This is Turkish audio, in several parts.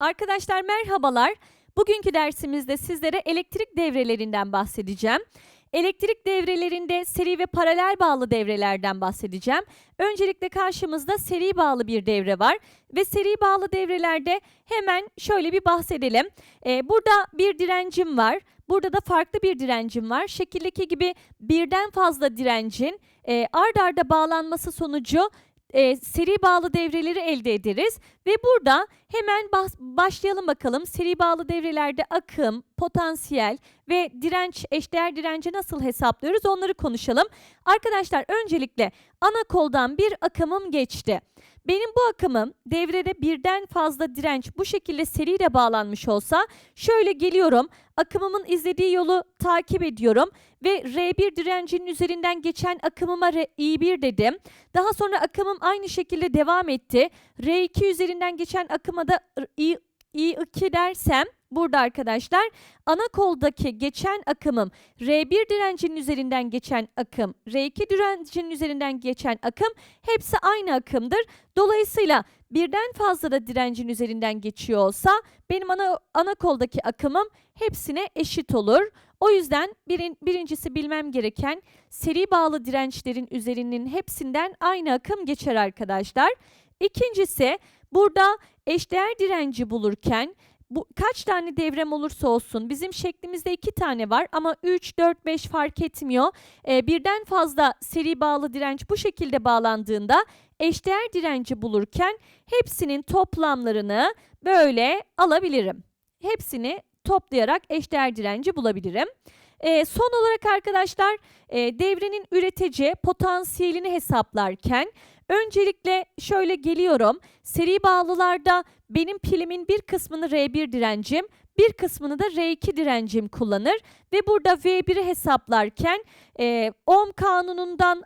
Arkadaşlar merhabalar. Bugünkü dersimizde sizlere elektrik devrelerinden bahsedeceğim. Elektrik devrelerinde seri ve paralel bağlı devrelerden bahsedeceğim. Öncelikle karşımızda seri bağlı bir devre var ve seri bağlı devrelerde hemen şöyle bir bahsedelim. Ee, burada bir direncim var. Burada da farklı bir direncim var. Şekildeki gibi birden fazla direncin e, ard arda bağlanması sonucu e, seri bağlı devreleri elde ederiz. Ve burada hemen başlayalım bakalım. Seri bağlı devrelerde akım, potansiyel ve direnç, eşdeğer direnci nasıl hesaplıyoruz onları konuşalım. Arkadaşlar öncelikle ana koldan bir akımım geçti. Benim bu akımım devrede birden fazla direnç bu şekilde seriyle bağlanmış olsa şöyle geliyorum. Akımımın izlediği yolu takip ediyorum ve R1 direncinin üzerinden geçen akımıma R- I1 dedim. Daha sonra akımım aynı şekilde devam etti. R2 üzerinden geçen akıma da I, I2 dersem burada arkadaşlar ana koldaki geçen akımım R1 direncinin üzerinden geçen akım, R2 direncinin üzerinden geçen akım hepsi aynı akımdır. Dolayısıyla birden fazla da direncin üzerinden geçiyor olsa benim ana, ana koldaki akımım hepsine eşit olur. O yüzden birin, birincisi bilmem gereken seri bağlı dirençlerin üzerinin hepsinden aynı akım geçer arkadaşlar. İkincisi burada eşdeğer direnci bulurken bu kaç tane devrem olursa olsun bizim şeklimizde iki tane var ama 3, 4, 5 fark etmiyor. Ee, birden fazla seri bağlı direnç bu şekilde bağlandığında eşdeğer direnci bulurken hepsinin toplamlarını böyle alabilirim. Hepsini toplayarak eşdeğer direnci bulabilirim. Ee, son olarak arkadaşlar e, devrenin üretici potansiyelini hesaplarken öncelikle şöyle geliyorum. Seri bağlılarda benim pilimin bir kısmını R1 direncim, bir kısmını da R2 direncim kullanır ve burada V1'i hesaplarken e, Ohm kanunundan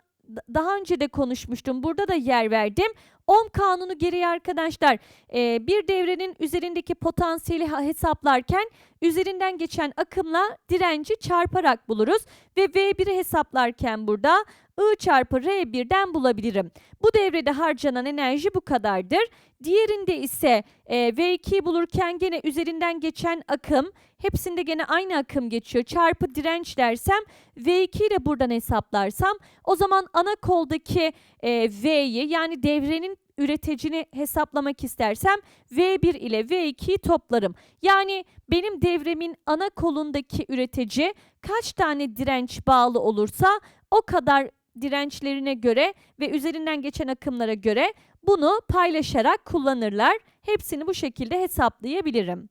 daha önce de konuşmuştum. Burada da yer verdim. Ohm kanunu gereği arkadaşlar e, bir devrenin üzerindeki potansiyeli hesaplarken üzerinden geçen akımla direnci çarparak buluruz ve V1'i hesaplarken burada I çarpı R1'den bulabilirim. Bu devrede harcanan enerji bu kadardır. Diğerinde ise e, V2'yi bulurken gene üzerinden geçen akım, hepsinde gene aynı akım geçiyor. Çarpı direnç dersem V2'yi de buradan hesaplarsam o zaman ana koldaki e, V'yi yani devrenin üreticini hesaplamak istersem V1 ile V2'yi toplarım. Yani benim devremin ana kolundaki üretici kaç tane direnç bağlı olursa o kadar dirençlerine göre ve üzerinden geçen akımlara göre bunu paylaşarak kullanırlar. Hepsini bu şekilde hesaplayabilirim.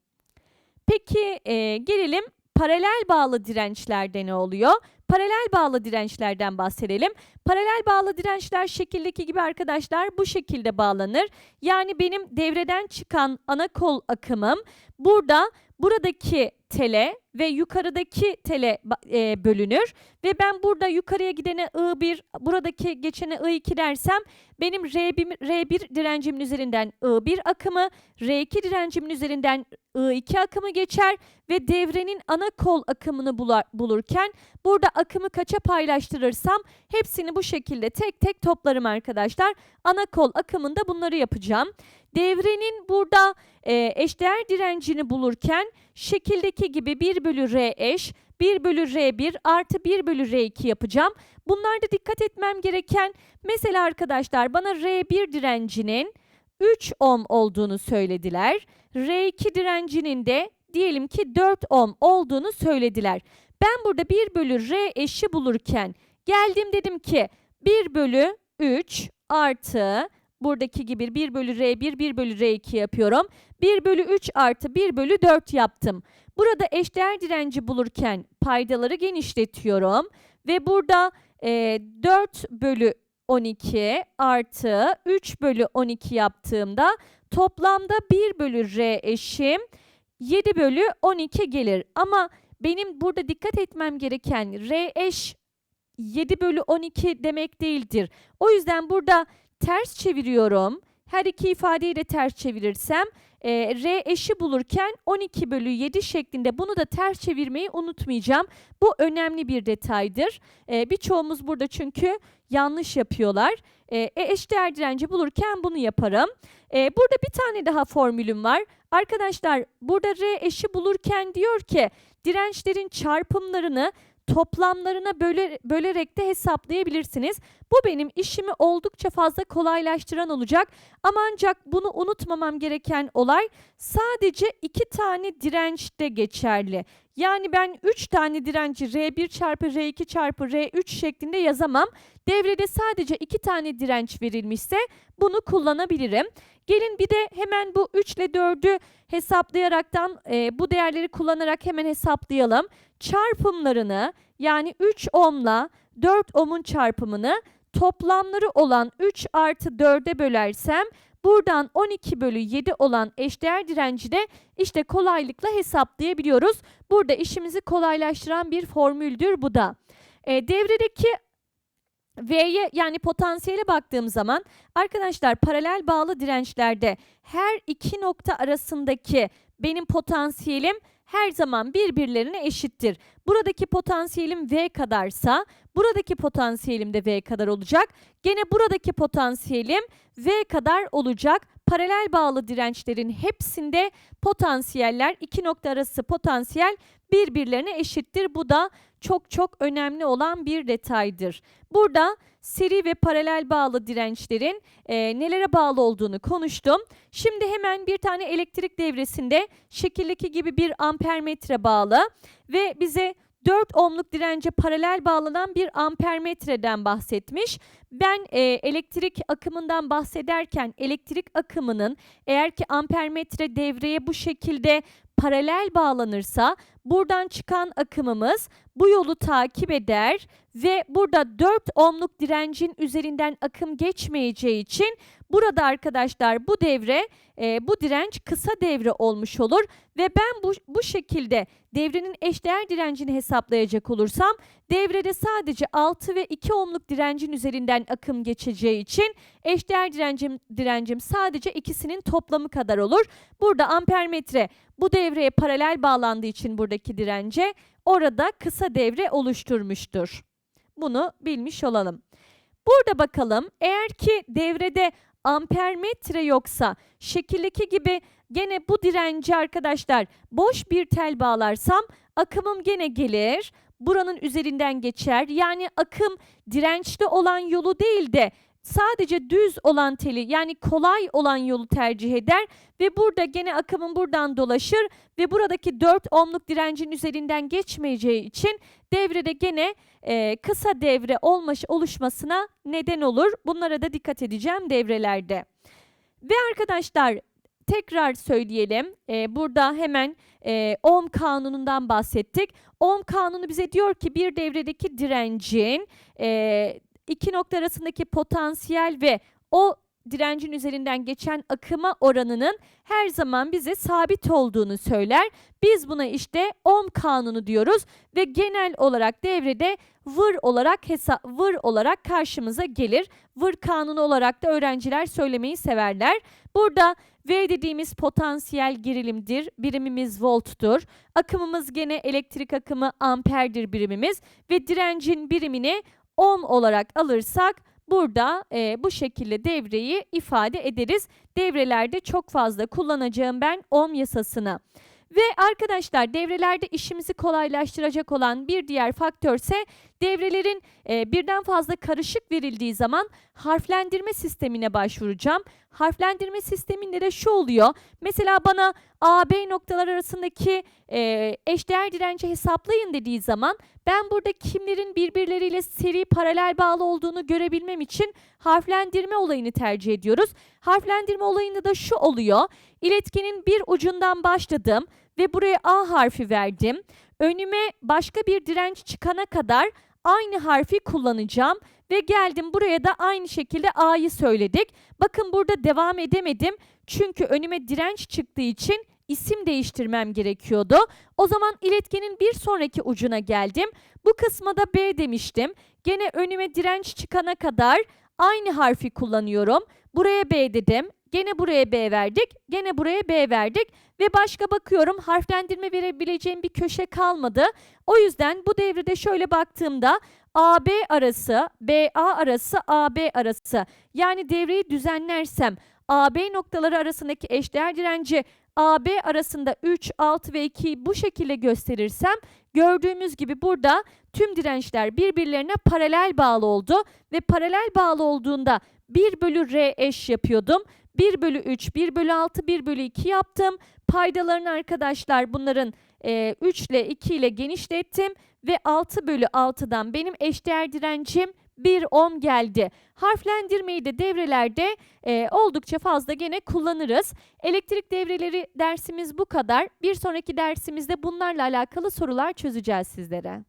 Peki e, gelelim paralel bağlı dirençlerde ne oluyor? Paralel bağlı dirençlerden bahsedelim. Paralel bağlı dirençler şekildeki gibi arkadaşlar bu şekilde bağlanır. Yani benim devreden çıkan ana kol akımım burada buradaki tele ve yukarıdaki tele e, bölünür ve ben burada yukarıya gidene I1, buradaki geçene I2 dersem benim R1, R1 direncimin üzerinden I1 akımı, R2 direncimin üzerinden I2 akımı geçer ve devrenin ana kol akımını bulurken burada akımı kaça paylaştırırsam hepsini bu şekilde tek tek toplarım arkadaşlar. Ana kol akımında bunları yapacağım. Devrenin burada e, eşdeğer direncini bulurken şekildeki gibi 1 bölü R eş, 1 bölü R1 artı 1 bölü R2 yapacağım. Bunlarda dikkat etmem gereken mesela arkadaşlar bana R1 direncinin 3 ohm olduğunu söylediler. R2 direncinin de diyelim ki 4 ohm olduğunu söylediler. Ben burada 1 bölü R eşi bulurken geldim dedim ki 1 bölü 3 artı buradaki gibi 1 bölü R1 1 bölü R2 yapıyorum. 1 bölü 3 artı 1 bölü 4 yaptım. Burada eşdeğer direnci bulurken paydaları genişletiyorum. Ve burada e, 4 bölü 12 artı 3 bölü 12 yaptığımda toplamda 1 bölü R eşim 7 bölü 12 gelir. Ama benim burada dikkat etmem gereken R eş 7 bölü 12 demek değildir. O yüzden burada ters çeviriyorum. Her iki ifadeyi de ters çevirirsem e, R eşi bulurken 12 bölü 7 şeklinde bunu da ters çevirmeyi unutmayacağım. Bu önemli bir detaydır. E, birçoğumuz burada çünkü yanlış yapıyorlar. E, e, eşdeğer direnci bulurken bunu yaparım. E, burada bir tane daha formülüm var. Arkadaşlar burada R eşi bulurken diyor ki dirençlerin çarpımlarını toplamlarına böle, bölerek de hesaplayabilirsiniz. Bu benim işimi oldukça fazla kolaylaştıran olacak. Ama ancak bunu unutmamam gereken olay sadece iki tane dirençte geçerli. Yani ben 3 tane direnci R1 çarpı R2 çarpı R3 şeklinde yazamam. Devrede sadece 2 tane direnç verilmişse bunu kullanabilirim. Gelin bir de hemen bu 3 ile 4'ü hesaplayaraktan e, bu değerleri kullanarak hemen hesaplayalım. Çarpımlarını yani 3 ohmla 4 ohmun çarpımını toplamları olan 3 artı 4'e bölersem buradan 12 bölü 7 olan eşdeğer direnci de işte kolaylıkla hesaplayabiliyoruz. Burada işimizi kolaylaştıran bir formüldür bu da. E, devredeki V'ye yani potansiyele baktığım zaman arkadaşlar paralel bağlı dirençlerde her iki nokta arasındaki benim potansiyelim her zaman birbirlerine eşittir. Buradaki potansiyelim V kadarsa buradaki potansiyelim de V kadar olacak. Gene buradaki potansiyelim V kadar olacak. Paralel bağlı dirençlerin hepsinde potansiyeller iki nokta arası potansiyel birbirlerine eşittir. Bu da çok çok önemli olan bir detaydır. Burada seri ve paralel bağlı dirençlerin e, nelere bağlı olduğunu konuştum. Şimdi hemen bir tane elektrik devresinde şekildeki gibi bir ampermetre bağlı ve bize 4 ohmluk dirence paralel bağlanan bir ampermetreden bahsetmiş. Ben e, elektrik akımından bahsederken elektrik akımının eğer ki ampermetre devreye bu şekilde paralel bağlanırsa buradan çıkan akımımız bu yolu takip eder ve burada 4 ohmluk direncin üzerinden akım geçmeyeceği için burada arkadaşlar bu devre e, bu direnç kısa devre olmuş olur ve ben bu, bu şekilde devrenin eşdeğer direncini hesaplayacak olursam devrede sadece 6 ve 2 ohmluk direncin üzerinden akım geçeceği için eşdeğer direncim, direncim sadece ikisinin toplamı kadar olur. Burada ampermetre bu devreye paralel bağlandığı için buradaki dirence orada kısa devre oluşturmuştur. Bunu bilmiş olalım. Burada bakalım eğer ki devrede ampermetre yoksa şekildeki gibi gene bu direnci arkadaşlar boş bir tel bağlarsam akımım gene gelir. Buranın üzerinden geçer. Yani akım dirençli olan yolu değil de sadece düz olan teli yani kolay olan yolu tercih eder ve burada gene akımın buradan dolaşır ve buradaki 4 ohmluk direncin üzerinden geçmeyeceği için devrede gene e, kısa devre olmaş, oluşmasına neden olur. Bunlara da dikkat edeceğim devrelerde. Ve arkadaşlar tekrar söyleyelim. E, burada hemen e, Ohm kanunundan bahsettik. Ohm kanunu bize diyor ki bir devredeki direncin e, iki nokta arasındaki potansiyel ve o direncin üzerinden geçen akıma oranının her zaman bize sabit olduğunu söyler. Biz buna işte ohm kanunu diyoruz ve genel olarak devrede vır olarak hesap vır olarak karşımıza gelir. Vır kanunu olarak da öğrenciler söylemeyi severler. Burada V dediğimiz potansiyel gerilimdir. Birimimiz volttur. Akımımız gene elektrik akımı amperdir birimimiz ve direncin birimini ohm olarak alırsak burada e, bu şekilde devreyi ifade ederiz. Devrelerde çok fazla kullanacağım ben ohm yasasını. Ve arkadaşlar devrelerde işimizi kolaylaştıracak olan bir diğer faktör ise devrelerin e, birden fazla karışık verildiği zaman harflendirme sistemine başvuracağım. Harflendirme sisteminde de şu oluyor. Mesela bana A, B noktalar arasındaki e, eşdeğer direnci hesaplayın dediği zaman ben burada kimlerin birbirleriyle seri paralel bağlı olduğunu görebilmem için harflendirme olayını tercih ediyoruz. Harflendirme olayında da şu oluyor. İletkenin bir ucundan başladım ve buraya A harfi verdim. Önüme başka bir direnç çıkana kadar aynı harfi kullanacağım ve geldim buraya da aynı şekilde A'yı söyledik. Bakın burada devam edemedim çünkü önüme direnç çıktığı için isim değiştirmem gerekiyordu. O zaman iletkenin bir sonraki ucuna geldim. Bu kısma da B demiştim. Gene önüme direnç çıkana kadar aynı harfi kullanıyorum. Buraya B dedim. Gene buraya B verdik. Gene buraya B verdik. Ve başka bakıyorum harflendirme verebileceğim bir köşe kalmadı. O yüzden bu devrede şöyle baktığımda AB arası, BA arası, AB arası. Yani devreyi düzenlersem AB noktaları arasındaki eşdeğer direnci AB arasında 3, 6 ve 2'yi bu şekilde gösterirsem gördüğümüz gibi burada tüm dirençler birbirlerine paralel bağlı oldu ve paralel bağlı olduğunda 1 bölü R eş yapıyordum. 1 bölü 3, 1 bölü 6, 1 bölü 2 yaptım. Paydalarını arkadaşlar bunların e, 3 ile 2 ile genişlettim ve 6 bölü 6'dan benim eşdeğer direncim 1 ohm geldi. Harflendirmeyi de devrelerde e, oldukça fazla gene kullanırız. Elektrik devreleri dersimiz bu kadar. Bir sonraki dersimizde bunlarla alakalı sorular çözeceğiz sizlere.